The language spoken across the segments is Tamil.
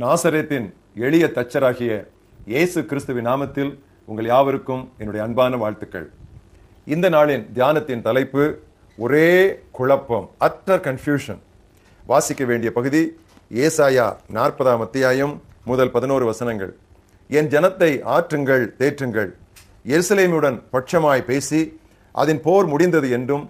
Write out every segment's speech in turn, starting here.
நாசரேத்தின் எளிய தச்சராகிய இயேசு கிறிஸ்துவின் நாமத்தில் உங்கள் யாவருக்கும் என்னுடைய அன்பான வாழ்த்துக்கள். இந்த நாளின் தியானத்தின் தலைப்பு ஒரே குழப்பம் அட்டர் கன்ஃபியூஷன் வாசிக்க வேண்டிய பகுதி ஏசாயா நாற்பதாம் அத்தியாயம் முதல் பதினோரு வசனங்கள். என் ஜனத்தை ஆற்றுங்கள் தேற்றுங்கள். எருசலேமுடன் பட்சமாய் பேசி அதன் போர் முடிந்தது என்றும்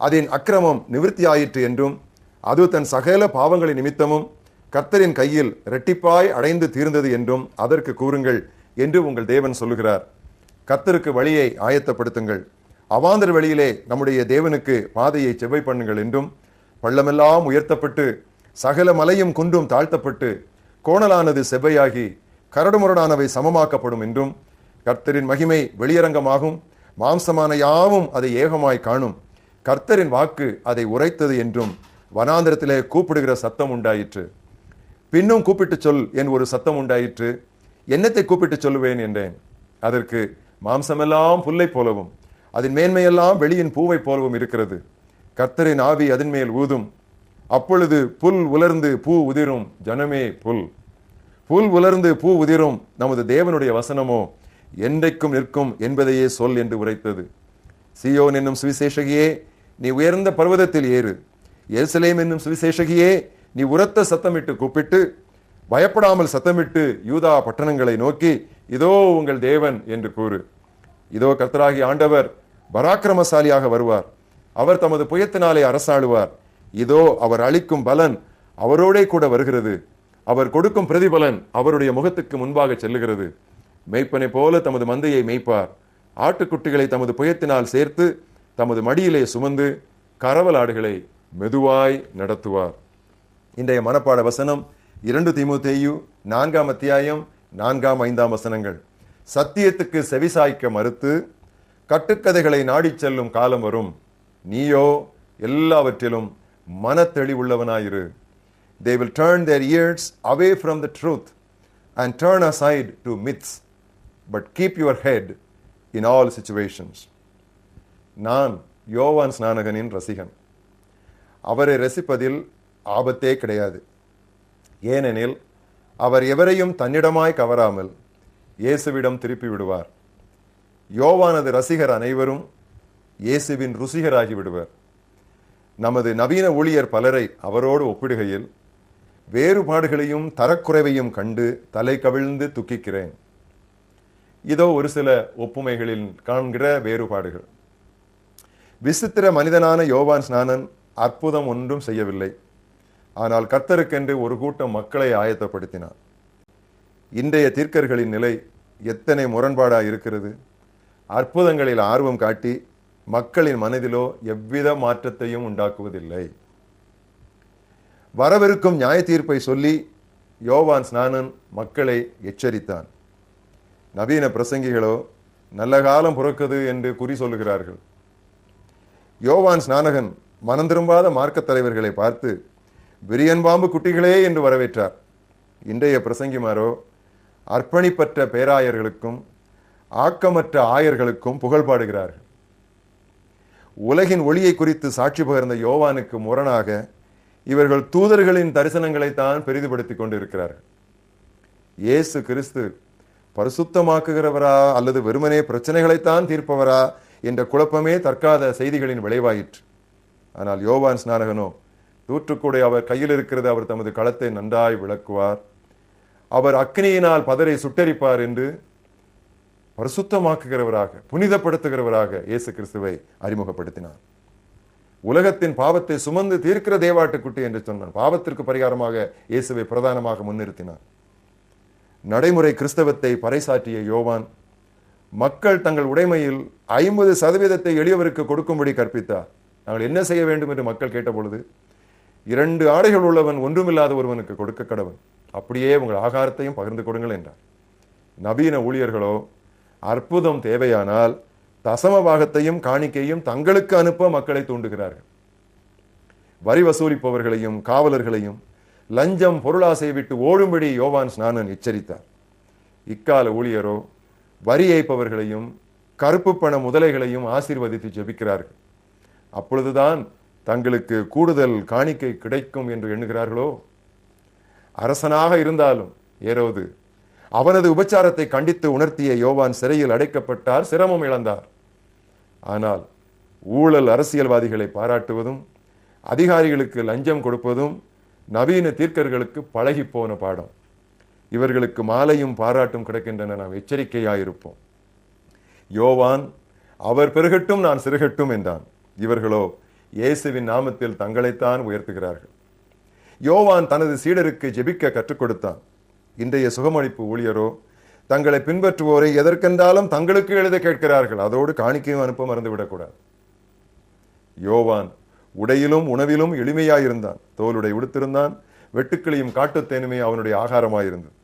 அதன் அக்கிரமம் நிவிருத்தியாயிற்று என்றும் அது தன் சகல பாவங்களின் நிமித்தமும் கர்த்தரின் கையில் இரட்டிப்பாய் அடைந்து தீர்ந்தது என்றும் அதற்கு கூறுங்கள் என்று உங்கள் தேவன் சொல்லுகிறார். கர்த்தருக்கு வழியை ஆயத்தப்படுத்துங்கள். அவாந்தர் வழியிலே நம்முடைய தேவனுக்கு பாதையை செவ்வை பண்ணுங்கள் என்றும் பள்ளமெல்லாம் உயர்த்தப்பட்டு சகல மலையும் குன்றும் தாழ்த்தப்பட்டு கோணலானது செவ்வையாகி கரடுமுரடானவை சமமாக்கப்படும் என்றும் கர்த்தரின் மகிமை வெளியரங்கமாகும் மாம்சமான யாவும் அதை ஏகமாய் காணும். கர்த்தரின் வாக்கு அதை உரைத்தது என்றும் வனாந்திரத்திலே கூப்பிடுகிற சத்தம் உண்டாயிற்று. பின்னும் கூப்பிட்டு சொல் என் ஒரு சத்தம் உண்டாயிற்று. என்னத்தை கூப்பிட்டு சொல்லுவேன் என்றேன். அதற்கு மாம்சமெல்லாம் புல்லை போலவும் அதன் மேன்மையெல்லாம் வெளியின் பூவை போலவும் இருக்கிறது. கர்த்தரின் ஆவி அதன் மேல் ஊதும். அப்பொழுது புல் உலர்ந்து பூ உதிரும் ஜனமே புல். புல் உலர்ந்து பூ உதிரும் நமது தேவனுடைய வசனமோ என்றைக்கும் நிற்கும் என்பதையே சொல் என்று உரைத்தது. சியோன் என்னும் சுவிசேஷகியே நீ உயர்ந்த பர்வதத்தில் ஏறு. எருசலேம் என்னும் சுவிசேஷகியே நீ உரத்த சத்தமிட்டு கூப்பிட்டு பயப்படாமல் சத்தமிட்டு யூதா பட்டணங்களை நோக்கி இதோ உங்கள் தேவன் என்று கூறு. இதோ கர்த்தராகி ஆண்டவர் பராக்கிரமசாலியாக வருவார். அவர் தமது புயத்தினாலே அரசாளுவார். இதோ அவர் அளிக்கும் பலன் அவரோடே கூட வருகிறது. அவர் கொடுக்கும் பிரதிபலன் அவருடைய முகத்துக்கு முன்பாக செல்லுகிறது. மெய்ப்பனை போல தமது மந்தையை மெய்ப்பார். ஆட்டுக்குட்டிகளை தமது புயத்தினால் சேர்த்து தமது மடியிலே சுமந்து கரவல் ஆடுகளை மெதுவாய் நடத்துவார். இன்றைய மனப்பாட வசனம் இரண்டு திமுத்தேயு நான்காம் அத்தியாயம் நான்காம் ஐந்தாம் வசனங்கள். சத்தியத்துக்கு செவிசாய்க்க மறுத்து கட்டுக்கதைகளை நாடிச் செல்லும் காலம் வரும். நீயோ எல்லாவற்றிலும் மனத்தெளிவுள்ளவனாயிரு. They will turn their ears away from the truth and turn aside to myths but keep your head in all situations நான் யோவான் ஸ்நானகனின் ரசிகன். அவரை ரசிப்பதில் ஆபத்தே கிடையாது. ஏனெனில் அவர் எவரையும் தன்னிடமாய் கவராமல் இயேசுவிடம் திருப்பி விடுவார். யோவானது ரசிகர் அனைவரும் இயேசுவின் ருசிகராகி விடுவர். நமது நவீன ஊழியர் பலரை அவரோடு ஒப்பிடுகையில் வேறுபாடுகளையும் தரக்குறைவையும் கண்டு தலை கவிழ்ந்து துக்கிக்கிறேன். இதோ ஒரு சில ஒப்புமைகளில் காண்கிற வேறுபாடுகள். விசித்திர மனிதனான யோவான் ஸ்நானன் அற்புதம் ஒன்றும் செய்யவில்லை. ஆனால் கத்தருக்கென்று ஒரு கூட்டம் மக்களை ஆயத்தப்படுத்தினார். இன்றைய தீர்க்கர்களின் நிலை எத்தனை முரண்பாடாக இருக்கிறது. அற்புதங்களில் ஆர்வம் காட்டி மக்களின் மனதிலோ எவ்வித மாற்றத்தையும் உண்டாக்குவதில்லை. வரவிருக்கும் நியாய தீர்ப்பை சொல்லி யோவான் ஸ்நானன் மக்களை எச்சரித்தான். நவீன பிரசங்கிகளோ நல்ல காலம் புறக்குது என்று குறி சொல்லுகிறார்கள். யோவான் ஸ்நானகன் மனந்திரும்பாத மார்க்கத் தலைவர்களை பார்த்து விரியன் பாம்பு குட்டிகளே என்று வரவேற்றார். இன்றைய பிரசங்கிமாரோ அர்ப்பணிப்பற்ற பேராயர்களுக்கும் ஆக்கமற்ற ஆயர்களுக்கும் புகழ் பாடுகிறார்கள். உலகின் ஒளியை குறித்து சாட்சி பகிர்ந்த யோவானுக்கு முரணாக இவர்கள் தூதர்களின் தரிசனங்களைத்தான் கொண்டு கொண்டிருக்கிறார்கள். இயேசு கிறிஸ்து பரிசுத்தமாக்குகிறவரா அல்லது வெறுமனே பிரச்சனைகளைத்தான் தீர்ப்பவரா என்ற குழப்பமே தற்காத செய்திகளின் விளைவாயிற்று. ஆனால் யோவான் ஸ்நானகனோ தூற்றுக்கூடை அவர் கையில் இருக்கிறது அவர் தமது களத்தை நன்றாய் விளக்குவார். அவர் அக்னியினால் பதரை சுட்டரிப்பார் என்று பரிசுத்தமாக்குகிறவராக புனிதப்படுத்துகிறவராக இயேசு கிறிஸ்துவை அறிமுகப்படுத்தினார். உலகத்தின் பாவத்தை சுமந்து தீர்க்கிற தேவாட்டுக்குட்டி என்று சொன்னார் பாவத்திற்கு பரிகாரமாக இயேசுவை பிரதானமாக முன்னிறுத்தினார். நடைமுறை கிறிஸ்தவத்தை பறைசாற்றிய யோவான் மக்கள் தங்கள் உடைமையில் ஐம்பது சதவீதத்தை எளியவருக்கு கொடுக்கும்படி கற்பித்தார். நாங்கள் என்ன செய்ய வேண்டும் என்று மக்கள் கேட்டபொழுது இரண்டு ஆடைகள் உள்ளவன் ஒன்றுமில்லாத ஒருவனுக்கு கொடுக்க கடவன் அப்படியே உங்கள் ஆகாரத்தையும் பகிர்ந்து கொடுங்கள் என்றார். நவீன ஊழியர்களோ அற்புதம் தேவையானால் தசம பாகத்தையும் காணிக்கையும் தங்களுக்கு அனுப்ப மக்களை தூண்டுகிறார்கள். வரி வசூலிப்பவர்களையும் காவலர்களையும் லஞ்சம் பொருளாசை விட்டு ஓடும்படி யோவான் ஸ்நானன் எச்சரித்தார். இக்கால ஊழியரோ வரி ஏய்ப்பவர்களையும் கருப்பு பண முதலைகளையும் ஆசீர்வதித்து ஜெபிக்கிறார்கள். அப்பொழுதுதான் தங்களுக்கு கூடுதல் காணிக்கை கிடைக்கும் என்று எண்ணுகிறார்களோ? அரசனாக இருந்தாலும் ஏரோது அவனது உபச்சாரத்தை கண்டித்து உணர்த்திய யோவான் சிறையில் அடைக்கப்பட்டார் சிரமம் இழந்தார். ஆனால் ஊழல் அரசியல்வாதிகளை பாராட்டுவதும் அதிகாரிகளுக்கு லஞ்சம் கொடுப்பதும் நவீன தீர்க்கர்களுக்கு பழகி போன பாடம். இவர்களுக்கு மாலையும் பாராட்டும் கிடைக்கின்றன நாம் எச்சரிக்கையாயிருப்போம். யோவான் அவர் பெருகட்டும் நான் சிறுகட்டும் என்றான். இவர்களோ இயேசுவின் நாமத்தில் தங்களைத்தான் உயர்த்துகிறார்கள். யோவான் தனது சீடருக்கு ஜெபிக்க கற்றுக் கொடுத்தான். இன்றைய சுகமளிப்பு ஊழியரோ தங்களை பின்பற்றுவோரை எதற்கென்றாலும் தங்களுக்கு எழுத கேட்கிறார்கள். அதோடு காணிக்கையும் அனுப்ப மறந்துவிடக்கூடாது. யோவான் உடையிலும் உணவிலும் எளிமையாயிருந்தான். தோலுடை உடுத்திருந்தான். வெட்டுக்களையும் காட்டுத்தேனுமே அவனுடைய ஆகாரமாயிருந்தது.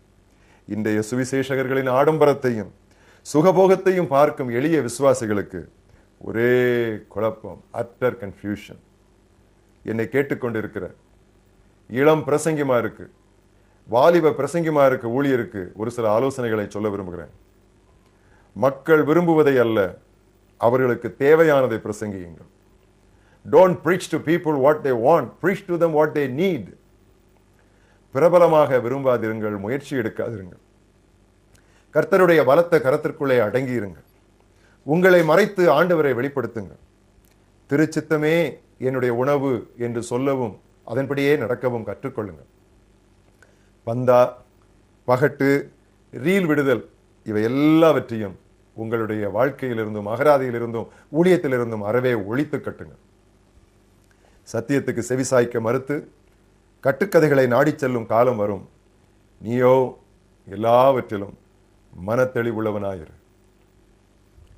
இன்றைய சுவிசேஷகர்களின் ஆடம்பரத்தையும் சுகபோகத்தையும் பார்க்கும் எளிய விசுவாசிகளுக்கு ஒரே குழப்பம் அட்டர் கன்ஃபியூஷன் என்னை கேட்டுக்கொண்டிருக்கிற இளம் பிரசங்கிமா இருக்கு வாலிப பிரசங்கிமா இருக்கு ஊழியருக்கு ஒரு சில ஆலோசனைகளை சொல்ல விரும்புகிறேன். மக்கள் விரும்புவதை அல்ல அவர்களுக்கு தேவையானதை பிரசங்கியுங்கள். Don't preach to people what they want preach to them what they need பிரபலமாக விரும்பாதிருங்கள் முயற்சி எடுக்காதிருங்கள். கர்த்தருடைய பலத்த கரத்திற்குள்ளே அடங்கியிருங்கள். உங்களை மறைத்து ஆண்டவரை வெளிப்படுத்துங்கள் திருச்சித்தமே என்னுடைய உணவு என்று சொல்லவும் அதன்படியே நடக்கவும் கற்றுக்கொள்ளுங்கள் பந்தா பகட்டு ரீல் விடுதல் இவை எல்லாவற்றையும் உங்களுடைய வாழ்க்கையிலிருந்தும் அகராதியிலிருந்தும் ஊழியத்திலிருந்தும் அறவே ஒழித்து கட்டுங்கள் சத்தியத்துக்கு செவிசாய்க்க மறுத்து கட்டுக்கதைகளை நாடிச் செல்லும் காலம் வரும். நீயோ எல்லாவற்றிலும் மனத்தெளிவுள்ளவனாயிரு.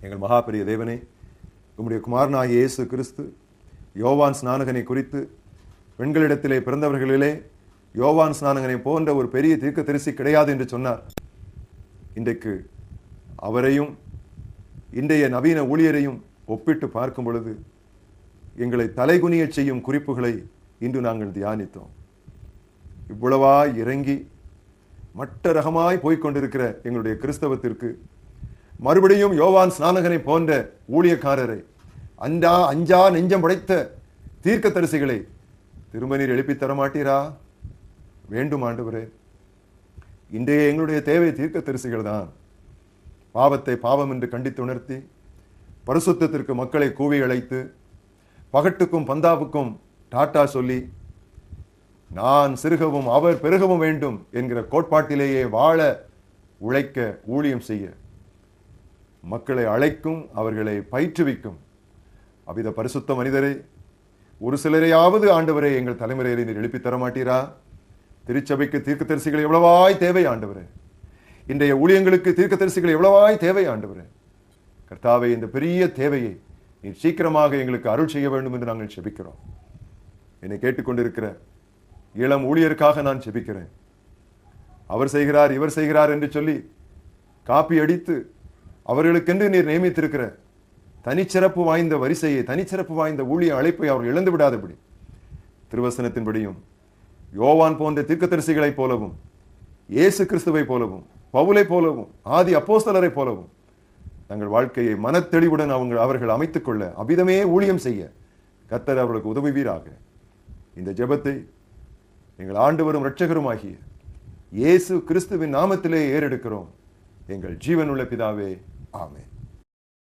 எங்கள் மகாபெரிய தேவனே உம்முடைய குமாரனாகிய இயேசு கிறிஸ்து யோவான் ஸ்நானகனை குறித்து பெண்களிடத்திலே பிறந்தவர்களிலே யோவான் ஸ்நானகனை போன்ற ஒரு பெரிய தீர்க்க தரிசி கிடையாது என்று சொன்னார். இன்றைக்கு அவரையும் இன்றைய நவீன ஊழியரையும் ஒப்பிட்டு பார்க்கும் பொழுது எங்களை தலைகுனியச் செய்யும் குறிப்புகளை இன்று நாங்கள் தியானித்தோம். இவ்வளவா இறங்கி மட்ட ரகமாய் போய்கொண்டிருக்கிற எங்களுடைய கிறிஸ்தவத்திற்கு மறுபடியும் யோவான் ஸ்நானகனை போன்ற ஊழியக்காரரை அஞ்சா அஞ்சா நெஞ்சம் படைத்த தீர்க்க தரிசிகளை திரும்ப நீர் எழுப்பித் தர மாட்டீரா? வேண்டும் ஆண்டவரே. இன்றைய எங்களுடைய தேவை தீர்க்க தரிசிகள் தான். பாவத்தை பாவம் என்று கண்டித்து உணர்த்தி பரிசுத்தத்திற்கு மக்களை கூவி அழைத்து பகட்டுக்கும் பந்தாவுக்கும் டாட்டா சொல்லி நான் சிறுகவும் அவர் பெருகவும் வேண்டும் என்கிற கோட்பாட்டிலேயே வாழ உழைக்க ஊழியம் செய்ய. மக்களை அழைக்கும் அவர்களை பயிற்றுவிக்கும். அவ்வித பரிசுத்த மனிதரை ஒரு சிலரையாவது ஆண்டவரே எங்கள் தலைமுறையில் நீர் எழுப்பித்தர மாட்டீரா திருச்சபைக்கு தீர்க்க தரிசிகள் எவ்வளவாய் தேவை ஆண்டவரே? இன்றைய ஊழியங்களுக்கு தீர்க்கதரிசிகள் எவ்வளவாய் தேவை ஆண்டவரே? கர்த்தாவை இந்த பெரிய தேவையை நீர் சீக்கிரமாக எங்களுக்கு அருள் செய்ய வேண்டும் என்று நாங்கள் செபிக்கிறோம். என்னை கேட்டுக்கொண்டிருக்கிற இளம் ஊழியருக்காக நான் செபிக்கிறேன். அவர் செய்கிறார் இவர் செய்கிறார் என்று சொல்லி காப்பி அடித்து அவர்களுக்கென்று நீர் நியமித்திருக்கிற தனிச்சிறப்பு வாய்ந்த வரிசையை தனிச்சிறப்பு வாய்ந்த ஊழிய அழைப்பை அவர் இழந்து விடாதபடி. திருவசனத்தின்படியும் யோவான் போன்ற தீர்க்கதரிசிகளைப் போலவும் இயேசு கிறிஸ்துவை போலவும் பவுலை போலவும் ஆதி அப்போஸ்தலரை போலவும் தங்கள் வாழ்க்கையை மனத்தெளிவுடன் அவங்க அவர்கள் அமைத்துக் கொள்ள அபிதமே ஊழியம் செய்ய கத்தர் அவர்களுக்கு உதவுவீராக. இந்த ஜெபத்தை எங்கள் ஆண்டவரும் இரட்சகருமாகிய இயேசு கிறிஸ்துவின் நாமத்திலே ஏறெடுக்கிறோம். எங்கள் ஜீவனுள்ள பிதாவே ஆமே